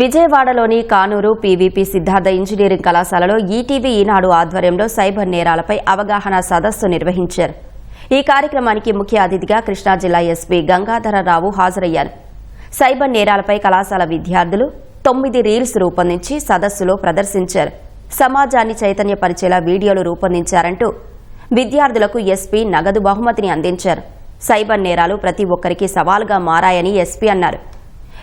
విజయవాడలోని Kanuru PVP Siddhartha engineering కళాశాలలో ETV Eenadu ఆధ్వర్యంలో సైబర్ నేరాలపై అవగాహన సదస్సు నిర్వహించారు. ఈ కార్యక్రమానికి ముఖ్య అతిథిగా కృష్ణా జిల్లా ఎస్పీ గంగాధరరావు హాజరయ్యారు. సైబర్ నేరాలపై కళాశాల విద్యార్థులు తొమ్మిది రీల్స్ రూపొందించి సదస్సులో ప్రదర్శించారు. సమాజాన్ని చైతన్యపరిచేలా వీడియోలు రూపొందించారంటూ విద్యార్థులకు ఎస్పీ నగదు బహుమతిని అందించారు. సైబర్ నేరాలు ప్రతి ఒక్కరికి సవాలుగా మారాయని ఎస్పీ అన్నారు.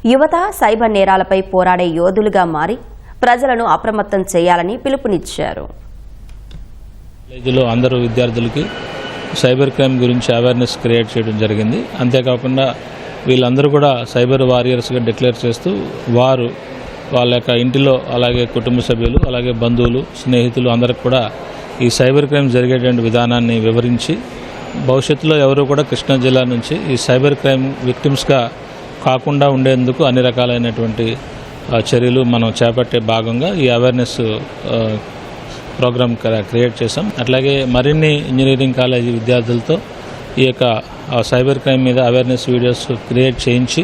యువత సైబర్ నేరాలపై పోరాడే యోధులుగా మారి ప్రజలను అప్రమత్తం చేయాలని పిలుపునిచ్చారు. కాలేజీలో అందరూ విద్యార్థులకి సైబర్ క్రైమ్ గురించి అవేర్నెస్ క్రియేట్ చేయడం జరిగింది. అంతేకాకుండా వీళ్ళందరూ కూడా సైబర్ వారియర్స్గా డిక్లేర్ చేస్తూ వారు వాళ్ళ యొక్క ఇంటిలో అలాగే కుటుంబ సభ్యులు అలాగే బంధువులు స్నేహితులు అందరికి కూడా ఈ సైబర్ క్రైమ్ జరిగేటువంటి విధానాన్ని వివరించి భవిష్యత్తులో ఎవరు కూడా కృష్ణా జిల్లా నుంచి ఈ సైబర్ క్రైమ్ విక్టిమ్స్గా కాకుండా ఉండేందుకు అన్ని రకాలైనటువంటి చర్యలు మనం చేపట్టే భాగంగా ఈ అవేర్నెస్ ప్రోగ్రామ్ క్రియేట్ చేసాం అట్లాగే మరిన్ని ఇంజనీరింగ్ కాలేజీ విద్యార్థులతో ఈ యొక్క సైబర్ క్రైమ్ మీద అవేర్నెస్ వీడియోస్ క్రియేట్ చేయించి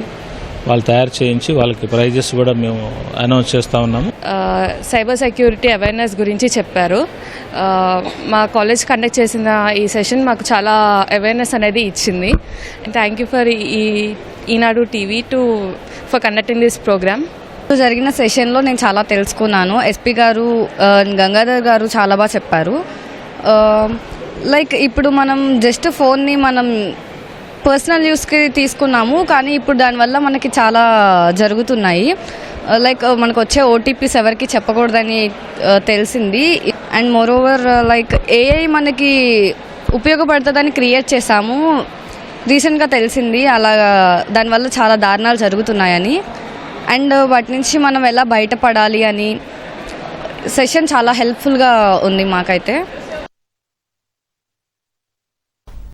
వాళ్ళు తయారు చేయించి వాళ్ళకి ప్రైజెస్ కూడా మేము అనౌన్స్ చేస్తూ ఉన్నాము. సైబర్ సెక్యూరిటీ అవేర్నెస్ గురించి చెప్పారు. మా కాలేజ్ కండక్ట్ చేసిన ఈ సెషన్ మాకు చాలా అవేర్నెస్ అనేది ఇచ్చింది. థ్యాంక్ యూ ఫర్ ఈ Eenadu TV to for conducting this program ఇప్పుడు జరిగిన సెషన్లో నేను చాలా తెలుసుకున్నాను. ఎస్పీ గారు గంగాధర్ గారు చాలా బాగా చెప్పారు. లైక్ ఇప్పుడు మనం జస్ట్ ఫోన్ని మనం పర్సనల్ యూస్కి తీసుకున్నాము కానీ ఇప్పుడు దానివల్ల మనకి చాలా జరుగుతున్నాయి. Uh, లైక్ uh, మనకు వచ్చే ఓటీపీస్ ఎవరికి చెప్పకూడదని uh, తెలిసింది. And more over like AI మనకి ఉపయోగపడుతుందని క్రియేట్ చేసాము రీసెంట్గా తెలిసింది అలా దానివల్ల చాలా దారుణాలు జరుగుతున్నాయని. అండ్ వాటి నుంచి మనం ఎలా బయటపడాలి అని సెషన్ చాలా హెల్ప్ఫుల్గా ఉంది మాకైతే.